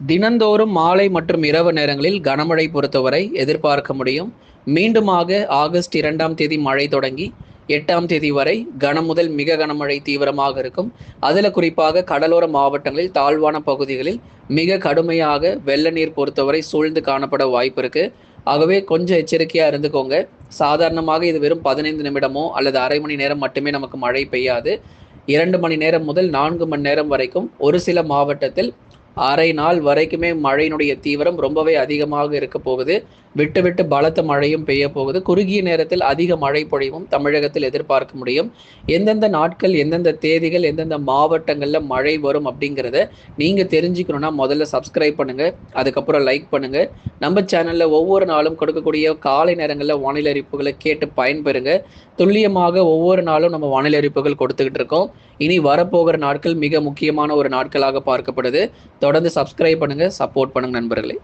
தினந்தோறும் மாலை மற்றும் இரவு நேரங்களில் கனமழை பொறுத்தவரை எதிர்பார்க்க முடியும். மீண்டுமாக ஆகஸ்ட் இரண்டாம் தேதி மழை தொடங்கி எட்டாம் தேதி வரை கனம் முதல் மிக கனமழை தீவிரமாக இருக்கும். அதில் குறிப்பாக கடலோர மாவட்டங்களில் தாழ்வான பகுதிகளில் மிக கடுமையாக வெள்ள நீர் பொறுத்தவரை சூழ்ந்து காணப்பட வாய்ப்பு இருக்கு. ஆகவே கொஞ்சம் எச்சரிக்கையாக இருந்துக்கோங்க. சாதாரணமாக இது வெறும் பதினைந்து நிமிடமோ அல்லது அரை மணி நேரம் மட்டுமே நமக்கு மழை பெய்யாது. இரண்டு மணி நேரம் முதல் நான்கு மணி நேரம் வரைக்கும் ஒரு சில மாவட்டத்தில் அரை நாள் வரைக்குமே மழையினுடைய தீவிரம் ரொம்பவே அதிகமாக இருக்க போகுது. விட்டு விட்டு பலத்த மழையும் பெய்ய போகுது. குறுகிய நேரத்தில் அதிக மழை பொழிவும் தமிழகத்தில் எதிர்பார்க்க முடியும். எந்தெந்த நாட்கள் எந்தெந்த தேதிகள் எந்தெந்த மாவட்டங்களில் மழை வரும் அப்படிங்கிறத நீங்கள் தெரிஞ்சுக்கணும்னா முதல்ல சப்ஸ்கிரைப் பண்ணுங்க. அதுக்கப்புறம் லைக் பண்ணுங்க. நம்ம சேனலில் ஒவ்வொரு நாளும் கொடுக்கக்கூடிய காலை நேரங்களில் வானிலை அறிவிப்புகளை கேட்டு பயன்பெறுங்க. துல்லியமாக ஒவ்வொரு நாளும் நம்ம வானிலை அறிவிப்புகள் கொடுத்துக்கிட்டு இருக்கோம். இனி வரப்போகிற நாட்கள் மிக முக்கியமான ஒரு நாட்களாக பார்க்கப்படுது. தொடர்ந்து சப்ஸ்கிரைப் பண்ணுங்க சப்போர்ட் பண்ணுங்க நண்பர்களே.